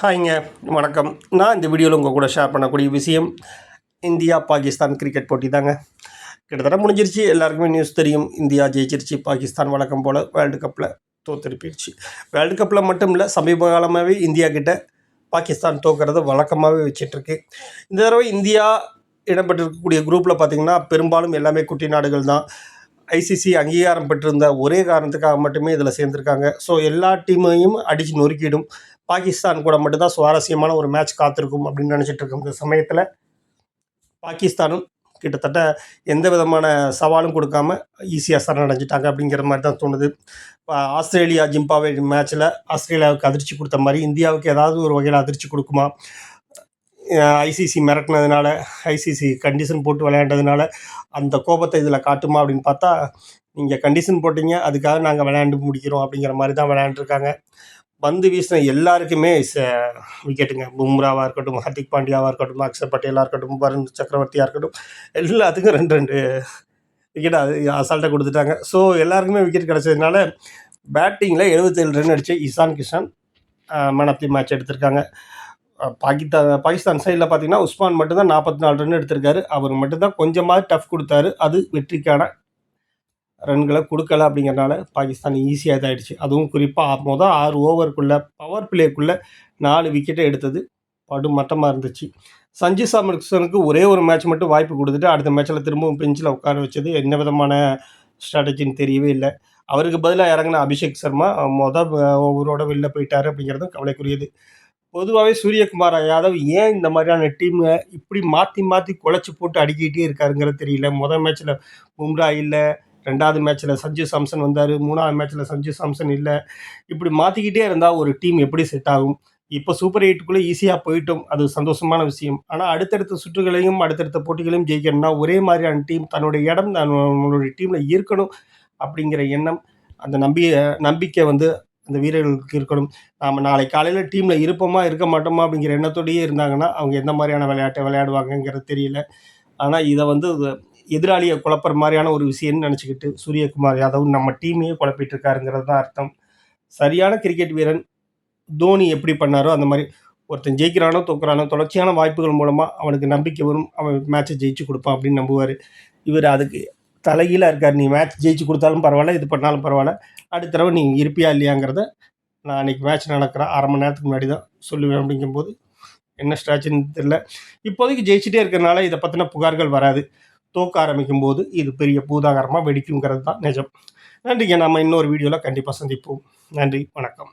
ஹாய்ங்க வணக்கம். நான் இந்த வீடியோவில் உங்கள் கூட ஷேர் பண்ணக்கூடிய விஷயம் இந்தியா பாகிஸ்தான் கிரிக்கெட் போட்டி தாங்க. கிட்டத்தட்ட முடிஞ்சிருச்சு. எல்லாருக்குமே நியூஸ் தெரியும். இந்தியா ஜெயிச்சிருச்சு. பாகிஸ்தான் வழக்கம் போல் வேர்ல்டு கப்பில் தோத்துருப்பிடுச்சு வேர்ல்டு கப்பில் மட்டும் இல்லை சமீப காலமாகவே இந்தியா கிட்ட பாகிஸ்தான் தோக்கிறது வழக்கமாகவே வச்சிட்ருக்கு. இந்த தடவை இந்தியா இடம்பெற்றிருக்கக்கூடிய குரூப்பில் பார்த்திங்கன்னா பெரும்பாலும் எல்லாமே குட்டி நாடுகள் தான். ஐசிசி அங்கீகாரம் பெற்றிருந்த ஒரே காரணத்துக்காக மட்டுமே இதில் சேர்ந்துருக்காங்க. ஸோ எல்லா டீமையும் அடித்து நொறுக்கிடும். பாகிஸ்தான் கூட மட்டும்தான் சுவாரஸ்யமான ஒரு மேட்ச் காத்திருக்கும் அப்படின்னு நினச்சிட்டு இருக்கும் இந்த சமயத்தில் பாகிஸ்தானும் கிட்டத்தட்ட எந்த விதமான சவாலும் கொடுக்காம ஈஸியாக சரணடைஞ்சிட்டாங்க அப்படிங்கிற மாதிரி தான் தோணுது. இப்போ ஆஸ்திரேலியா ஜிம்பாவே மேட்ச்சில் ஆஸ்திரேலியாவுக்கு அதிர்ச்சி கொடுத்த மாதிரி இந்தியாவுக்கு ஏதாவது ஒரு வகையில் அதிர்ச்சி கொடுக்குமா? ஐசிசி மிரட்டினதுனால ஐசிசி கண்டிஷன் போட்டு விளையாண்டதுனால அந்த கோபத்தை இதில் காட்டுமா அப்படின்னு பார்த்தா நீங்கள் கண்டிஷன் போட்டீங்க அதுக்காக நாங்கள் விளையாண்டு முடிக்கிறோம் அப்படிங்கிற மாதிரி தான் விளையாண்டுருக்காங்க பந்து வீசின எல்லாருக்குமே விக்கெட்டுங்க. பும்ராவாக இருக்கட்டும் ஹர்திக் பாண்டியாவாக இருக்கட்டும் அக்ஷர் பட்டேலாக இருக்கட்டும் வருண் சக்கரவர்த்தியாக இருக்கட்டும் எல்லாத்துக்கும் ரெண்டு ரெண்டு விக்கெட் அது அசால்ட்டாக கொடுத்துட்டாங்க. ஸோ எல்லாருக்குமே விக்கெட் கிடச்சதுனால பேட்டிங்கில் எழுபத்தேழு ரன் அடித்து Ishan Kishan man of the match எடுத்திருக்காங்க. பாகிஸ்தான் பாகிஸ்தான் சைடில் பார்த்தீங்கன்னா உஸ்மான் மட்டும்தான் நாற்பத்தி நாலு ரன் எடுத்திருக்காரு. அவர் மட்டும்தான் கொஞ்சமாக டஃப் கொடுத்தாரு. அது வெற்றிக்கான ரன்களை கொடுக்கல அப்படிங்கிறனால பாகிஸ்தான் ஈஸியாக இதாகிடுச்சு அதுவும் குறிப்பாக மொதல் ஆறு ஓவருக்குள்ளே பவர் பிளேக்குள்ளே நாலு விக்கெட்டை எடுத்தது. படு மட்டமாக இருந்துச்சு. சஞ்சு சாம்சனுக்கு ஒரே ஒரு மேட்ச் மட்டும் வாய்ப்பு கொடுத்துட்டு அடுத்த மேட்ச்சில் திரும்பவும் பெஞ்சில் உட்கார வச்சது என்ன விதமான ஸ்ட்ராட்டஜின்னு தெரியவே இல்லை. அவருக்கு பதிலாக இறங்கின அபிஷேக் சர்மா மொதல் ஓவரோட வெளில போயிட்டார் அப்படிங்கிறதும் கவலைக்குரியது. பொதுவாகவே சூரியகுமார் யாதவ் ஏன் இந்த மாதிரியான டீமை இப்படி மாற்றி மாற்றி குழச்சி போட்டு அடிக்கிட்டே இருக்காருங்கிறது தெரியல. முதல் மேட்ச்சில் பும்ரா இல்லை ரெண்டாவது மேட்ச்சில் சஞ்சு சாம்சன் வந்தார் மூணாவது மேட்ச்சில் சஞ்சு சாம்சன் இல்லை. இப்படி மாற்றிக்கிட்டே இருந்தால் ஒரு டீம் எப்படி செட் ஆகும்? இப்போ சூப்பர் எயிட்டுக்குள்ளே ஈஸியாக போயிட்டோம். அது சந்தோஷமான விஷயம். ஆனால் அடுத்தடுத்த சுற்றுகளையும் அடுத்தடுத்த போட்டிகளையும் ஜெயிக்கணும்னா ஒரே மாதிரியான டீம் தன்னுடைய இடம் நம்மளுடைய டீமில் இருக்கணும் அப்படிங்கிற எண்ணம் அந்த நம்பி நம்பிக்கை வந்து அந்த வீரர்களுக்கு இருக்கணும். நாம் நாளை காலையில் டீமில் இருப்போமா இருக்க மாட்டோமா அப்படிங்கிற எண்ணத்தோடையே இருந்தாங்கன்னா அவங்க எந்த மாதிரியான விளையாட்டை விளையாடுவாங்கங்கிறது தெரியல. ஆனால் இதை வந்து எதிராளியை குழப்புற மாதிரியான ஒரு விஷயம்னு நினச்சிக்கிட்டு சூரியகுமார் யாதவ் நம்ம டீமையே குழப்பிட்டு இருக்காருங்கிறது தான் அர்த்தம். சரியான கிரிக்கெட் வீரன் தோனி எப்படி பண்ணாரோ அந்த மாதிரி ஒருத்தன் ஜெயிக்கிறானோ தோக்குறானோ தொடர்ச்சியான வாய்ப்புகள் மூலமாக அவனுக்கு நம்பிக்கை வரும். அவன் மேட்ச்சை ஜெயிச்சு கொடுப்பான் அப்படின்னு நம்புவார். இவர் அதுக்கு தலைகீழாக இருக்கார். நீ மேட்ச் ஜெயிச்சு கொடுத்தாலும் பரவாயில்ல இது பண்ணாலும் பரவாயில்ல. அடுத்த தடவை நீ இருப்பியா இல்லையாங்கிறத நான் அன்றைக்கி மேட்ச் நடக்கிறேன் அரை மணி நேரத்துக்கு முன்னாடி தான் சொல்லுவேன் அப்படிங்கும்போது என்ன ஸ்ட்ராச்சுன்னு தெரில இப்போதைக்கு ஜெயிச்சிட்டே இருக்கிறனால இதை பற்றின புகார்கள் வராது. தோக்க ஆரம்பிக்கும் போது இது பெரிய பூதாகரமாக வெடிக்குங்கிறது தான் நிஜம். நன்றிங்க. நம்ம இன்னொரு வீடியோவில் கண்டிப்பாக சந்திப்போம். நன்றி. வணக்கம்.